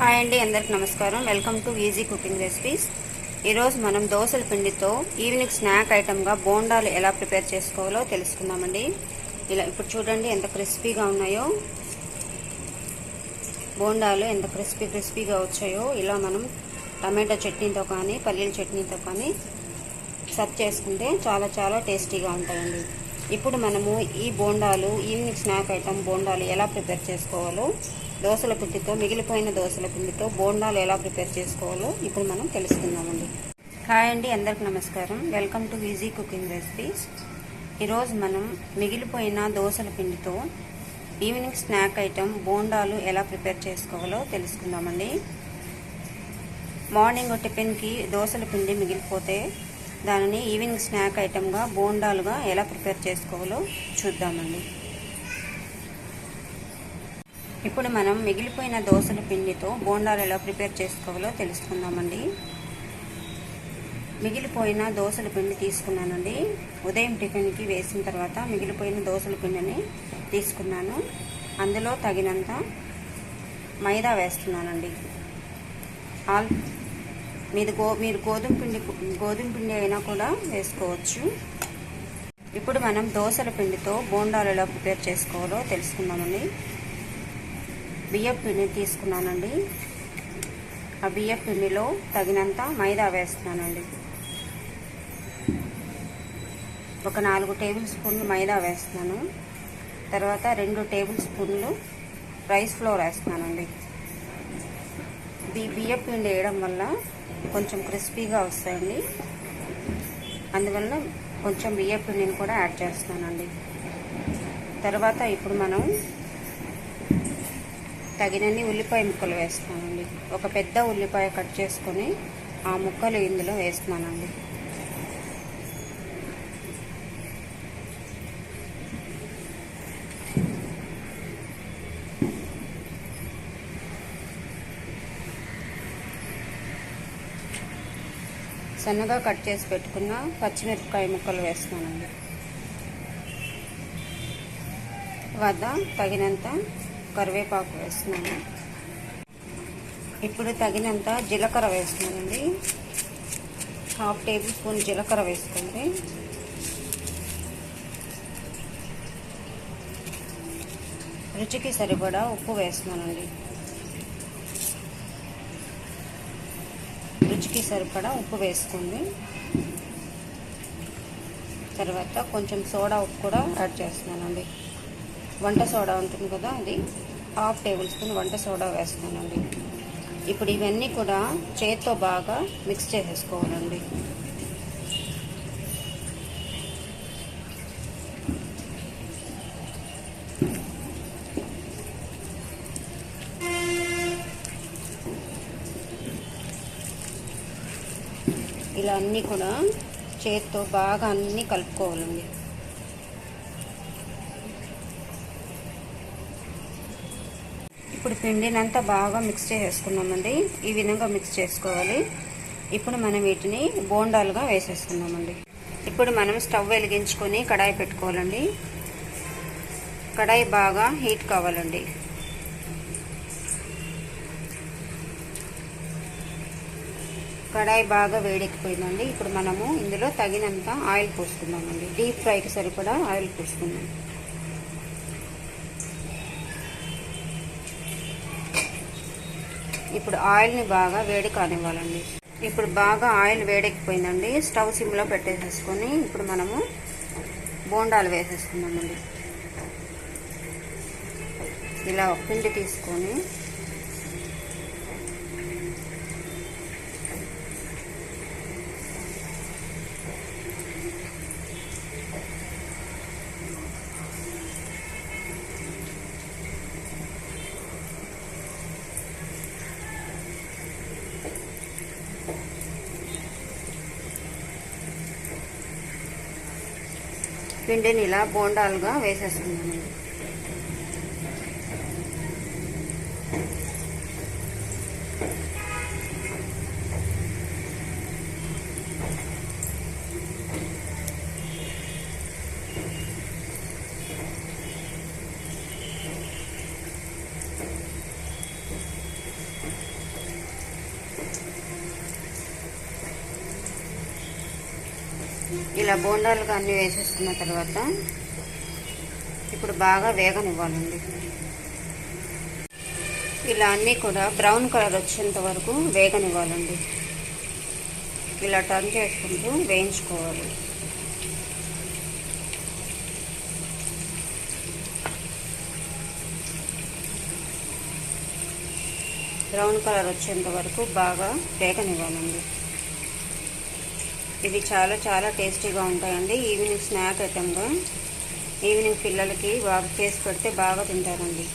Hi అండి అందరికి నమస్కారం. Welcome to easy cooking recipes ఈరోజు మనం దోసల పిండితో ఈవినింగ్ స్నాక్ ఐటమ్గా బోండాలు ఎలా ప్రిపేర్ చేసుకోవాలో తెలుసుకుందామండి. ఇలా ఇప్పుడు చూడండి ఎంత క్రిస్పీగా ఉన్నాయో. బోండాలు ఎంత క్రిస్పీ క్రిస్పీగా వచ్చాయో. ఇలా మనం టమాటో చట్నీతో కానీ పల్లీల చట్నీతో కానీ సర్వ్ చేసుకుంటే చాలా చాలా టేస్టీగా ఉంటాయండి. ఇప్పుడు మనము ఈ బోండాలు ఈవినింగ్ స్నాక్ ఐటమ్ బోండాలు ఎలా ప్రిపేర్ చేసుకోవాలో దోశల పిండితో మిగిలిపోయిన దోసల పిండితో బోండాలు ఎలా ప్రిపేర్ చేసుకోవాలో ఇప్పుడు మనం తెలుసుకుందామండి. హాయ్ అండి అందరికి నమస్కారం. Welcome to easy cooking recipes. ఈరోజు మనం మిగిలిపోయిన దోసల పిండితో ఈవినింగ్ స్నాక్ ఐటెం బోండాలు ఎలా ప్రిపేర్ చేసుకోవాలో తెలుసుకుందామండి. మార్నింగ్ టిఫిన్కి దోసల పిండి మిగిలిపోతే దానిని ఈవినింగ్ స్నాక్ ఐటెంగా బోండాలుగా ఎలా ప్రిపేర్ చేసుకోవాలో చూద్దామండి. ఇప్పుడు మనం మిగిలిపోయిన దోసల పిండితో బోండాలు ఎలా ప్రిపేర్ చేసుకోవాలో తెలుసుకుందామండి. మిగిలిపోయిన దోసల పిండి తీసుకున్నానండి. ఉదయం టిఫిన్కి వేసిన తర్వాత మిగిలిపోయిన దోశల పిండిని తీసుకున్నాను. అందులో తగినంత మైదా వేస్తున్నానండి. ఆల్ మీది గో మీరు గోధుమ పిండి గోధుమ పిండి అయినా కూడా వేసుకోవచ్చు. ఇప్పుడు మనం దోసల పిండితో బోండాలు ఎలా ప్రిపేర్ చేసుకోవాలో తెలుసుకుందామండి. బియ్యం పిండి తీసుకున్నానండి. ఆ బియ్యం పిండిలో తగినంత మైదా వేస్తున్నానండి. ఒక నాలుగు టేబుల్ స్పూన్లు మైదా వేస్తున్నాను. తర్వాత రెండు టేబుల్ స్పూన్లు రైస్ ఫ్లోర్ వేస్తున్నానండి. ఈ బియ్యం పిండి వేయడం వల్ల కొంచెం క్రిస్పీగా వస్తాయండి. అందువల్ల కొంచెం బియ్యం పిండిని కూడా యాడ్ చేస్తున్నానండి. తర్వాత ఇప్పుడు మనం తగినన్ని ఉల్లిపాయ ముక్కలు వేస్తున్నానండి ఒక పెద్ద ఉల్లిపాయ కట్ చేసుకొని ఆ ముక్కలు ఇందులో వేస్తున్నానండి. సన్నగా కట్ చేసి పెట్టుకున్న పచ్చిమిరపకాయ ముక్కలు వేస్తున్నానండి. వద్ద తగినంత కరివేపాకు వేస్తున్నాను. ఇప్పుడు తగినంత జీలకర్ర వేస్తున్నానండి. హాఫ్ టేబుల్ స్పూన్ జీలకర్ర వేసుకోండి. రుచికి సరిపడా ఉప్పు వేస్తున్నానండి. రుచికి సరిపడా ఉప్పు వేసుకోండి. తర్వాత కొంచెం సోడా ఉప్పు కూడా యాడ్ చేస్తున్నానండి. వంట సోడా ఉంటుంది కదా అది. హాఫ్ టేబుల్ స్పూన్ వంట సోడా వేసుకోనండి ఇప్పుడు ఇవన్నీ కూడా చేత్తో బాగా మిక్స్ చేసేసుకోవాలండి. ఇలా అన్నీ కూడా చేత్తో బాగా అన్నీ కలుపుకోవాలండి. పిండినంతా బాగా మిక్స్ చేసేసుకున్నామండి ఈ విధంగా మిక్స్ చేసుకోవాలి. ఇప్పుడు మనం వీటిని బోండాలుగా వేసేసుకున్నామండి ఇప్పుడు మనం స్టవ్ వెలిగించుకొని కడాయి పెట్టుకోవాలండి. కడాయి బాగా హీట్ కావాలండి. కడాయి బాగా వేడెక్కిపోయిందండి. ఇప్పుడు మనము ఇందులో తగినంత ఆయిల్ పోసుకుందామండి. డీప్ ఫ్రైకి సరిపడా ఆయిల్ పోసుకుందాం. ఇప్పుడు ఆయిల్ని బాగా వేడి కానివ్వాలండి. ఇప్పుడు బాగా ఆయిల్ వేడెక్కిపోయిందండి. స్టవ్ సిమ్లో పెట్టేసేసుకొని ఇప్పుడు మనము బోండాలు వేసేసుకున్నామండి ఇలా పిండి తీసుకొని పిండిని ఇలా బోండాలుగా వేసేసుకున్నాను ఇలా బోండాలుగా అన్నీ వేసేసుకున్న తర్వాత ఇప్పుడు బాగా వేగనివ్వాలండి. ఇలా అన్నీ కూడా బ్రౌన్ కలర్ వచ్చేంత వరకు వేగనివ్వాలండి. ఇలా టర్న్ చేసుకుంటూ వేయించుకోవాలి. బ్రౌన్ కలర్ వచ్చేంత వరకు బాగా వేగనివ్వాలండి. ఇవి చాలా చాలా టేస్టీగా ఉంటాయండి. ఈవినింగ్ స్నాక్ ఐటమ్గా ఈవినింగ్ పిల్లలకి బాగా చేసి పెడితే బాగా తింటారండి.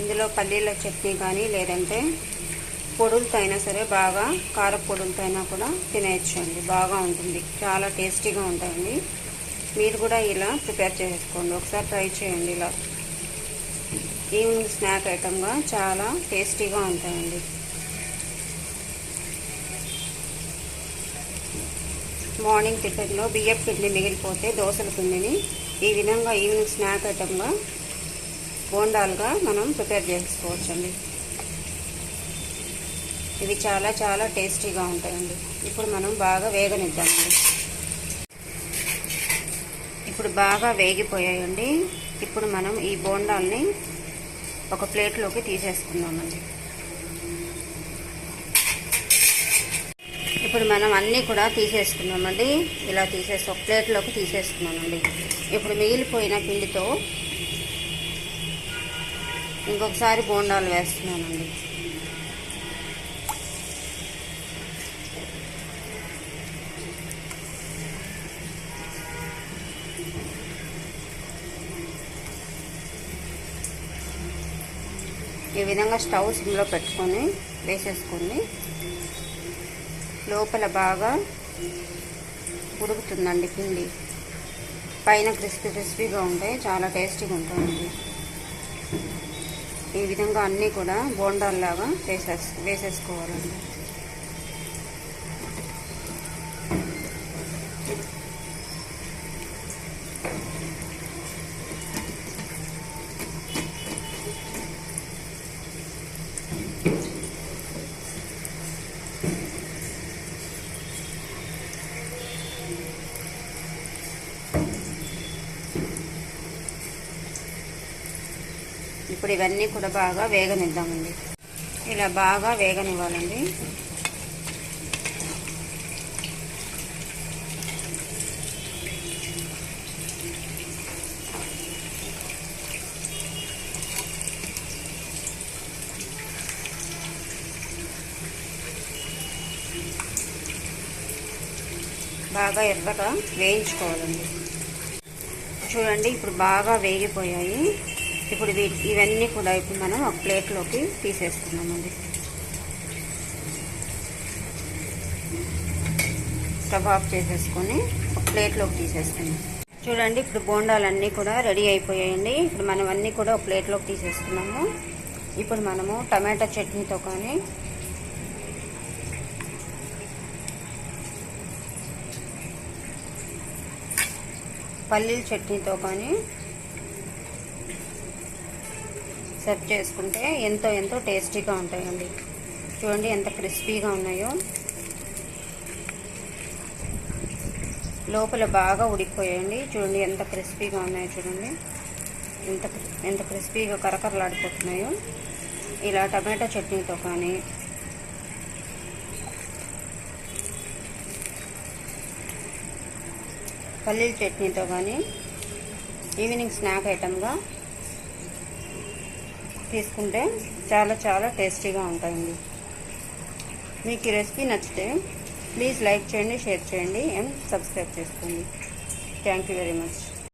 ఇందులో పల్లీల చట్నీ కానీ లేదంటే పొడులతో అయినా సరే బాగా కార పొడులతో అయినా కూడా తినేయచ్చు అండి బాగా ఉంటుంది. చాలా టేస్టీగా ఉంటాయండి. మీరు కూడా ఇలా ప్రిపేర్ చేసుకోండి. ఒకసారి ట్రై చేయండి ఇలా. ఈవినింగ్ స్నాక్ ఐటమ్గా చాలా టేస్టీగా ఉంటాయండి. మార్నింగ్ టిఫిన్లో బియ్యం పిండి మిగిలిపోతే దోశల పిండిని ఈ విధంగా ఈవినింగ్ స్నాక్ ఐటమ్గా బోండాలుగా మనం ప్రిపేర్ చేసుకోవచ్చండి. ఇవి చాలా చాలా టేస్టీగా ఉంటాయండి. ఇప్పుడు మనం బాగా వేగనిద్దామండి. ఇప్పుడు బాగా వేగిపోయాయండి. ఇప్పుడు మనం ఈ బోండాల్ని ఒక ప్లేట్లోకి తీసేసుకుందామండి. ఇప్పుడు మనం అన్నీ కూడా తీసేసుకున్నామండి. ఇలా తీసేసి ఒక ప్లేట్లోకి తీసేసుకున్నామండి. ఇప్పుడు మిగిలిపోయిన పిండితో ఇంకొకసారి బోండాలు వేస్తున్నానండి. ఈ విధంగా స్టవ్ సిమ్లో పెట్టుకొని వేసేసుకొని లోపల బాగా ఉడుకుతుందండి పిండి. పైన క్రిస్పీ క్రిస్పీగా ఉంటాయి చాలా టేస్టీగా ఉంటుంది ఈ విధంగా అన్నీ కూడా బోండాల్లాగా వేసేస్ వేసేసుకోవాలండి. ఇప్పుడు ఇవన్నీ కూడా బాగా వేగనిద్దామండి. ఇలా బాగా వేగనివ్వాలండి. బాగా ఎర్రగా వేయించుకోవాలండి. చూడండి ఇప్పుడు బాగా వేగిపోయాయి. ఇప్పుడు ఇవన్నీ కూడా ఇప్పుడు మనం ఒక ప్లేట్లోకి తీసేసుకున్నామండి. స్టవ్ ఆఫ్ చేసేసుకొని ఒక ప్లేట్లోకి తీసేసుకున్నాం చూడండి ఇప్పుడు బోండాలన్నీ కూడా రెడీ అయిపోయాయండి. ఇప్పుడు మనం అన్నీ కూడా ఒక ప్లేట్లోకి తీసేసుకున్నాము. ఇప్పుడు మనము టమాటా చట్నీతో కానీ పల్లీల చట్నీతో కానీ సర్వ్ చేసుకుంటే ఎంతో ఎంతో టేస్టీగా ఉంటాయండి. చూడండి ఎంత క్రిస్పీగా ఉన్నాయో. లోపల బాగా ఉడికిపోయాయండి. చూడండి ఎంత క్రిస్పీగా ఉన్నాయో చూడండి. ఎంత ఎంత క్రిస్పీగా కరకరలాడిపోతున్నాయో. ఇలా టమాటా చట్నీతో కానీ పల్లీల చట్నీతో కానీ ఈవినింగ్ స్నాక్ ఐటమ్గా తీసుకుంటే చాలా చాలా టేస్టీగా ఉంటాయండి. మీకు ఈ రెసిపీ నచ్చితే ప్లీజ్ లైక్ చేయండి షేర్ చేయండి అండ్ సబ్స్క్రైబ్ చేసుకోండి. Thank you very much.